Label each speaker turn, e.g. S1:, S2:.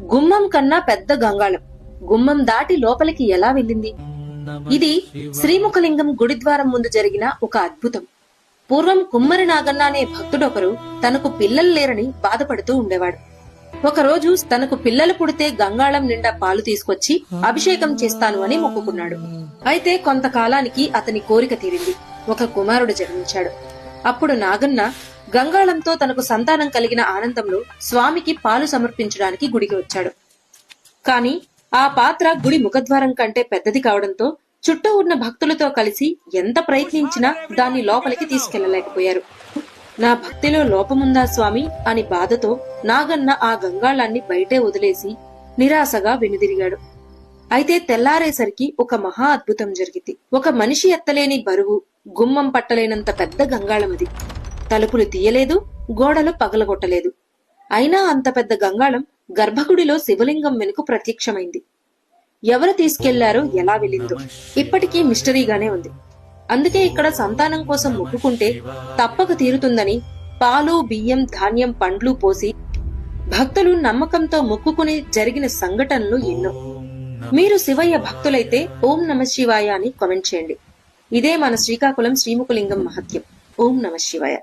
S1: గుమ్మం కన్నా పెద్ద గంగాళం. గుమ్మం దాటి లోపలికి ఎలా వెళ్ళింది? ఇది శ్రీముఖలింగం గుడిద్వారం ముందు జరిగిన ఒక అద్భుతం. పూర్వం కుమ్మరి నాగన్న అనే భక్తుడొకరు తనకు పిల్లలు లేరని బాధపడుతూ ఉండేవాడు. ఒకరోజు తనకు పిల్లలు పుడితే గంగాళం నిండా పాలు తీసుకొచ్చి అభిషేకం చేస్తాను అని మొక్కుకున్నాడు. అయితే కొంతకాలానికి అతని కోరిక తీరింది. ఒక కుమారుడు జన్మించాడు. అప్పుడు నాగన్న గంగాళంతో తనకు సంతానం కలిగిన ఆనందంలో స్వామికి పాలు సమర్పించడానికి గుడికి వచ్చాడు. కాని ఆ పాత్ర గుడి ముఖద్వారం కంటే పెద్దది కావడంతో చుట్టూ ఉన్న భక్తులతో కలిసి ఎంత ప్రయత్నించినా దాన్ని లోపలికి తీసుకెళ్ళలేకపోయారు. నా భక్తిలో లోపముందా స్వామి? అని బాధతో నాగన్న ఆ గంగాళాన్ని బయటే వదిలేసి నిరాశగా వెనుదిరిగాడు. అయితే తెల్లారేసరికి ఒక మహా అద్భుతం జరిగింది. ఒక మనిషి ఎత్తలేని బరువు గుమ్మం పట్టలేనంత పెద్ద గంగాళం అది తలుపులు తీయలేదు గోడలు పగలగొట్టలేదు. అయినా అంత పెద్ద గంగాళం గర్భగుడిలో శివలింగం వెనుక ప్రత్యక్షమైంది. ఎవరు తీసుకెళ్ళారో ఎలా వెళ్ళిందో. ఇప్పటికీ మిస్టరీగానే ఉంది. అందుకే ఇక్కడ సంతానం కోసం మొక్కుకుంటే తప్పక తీరుతుందని పాలు బియ్యం ధాన్యం పండ్లు పోసి భక్తులు నమ్మకంతో మొక్కుకుని జరిగిన సంఘటనలు ఎన్నో. మీరు శివయ్య భక్తులైతే ఓం నమ శివాయ అని కామెంట్ చేయండి. ఇదే మన శ్రీకాకుళం శ్రీముఖలింగం మహత్యం. ఓం నమ శివాయ.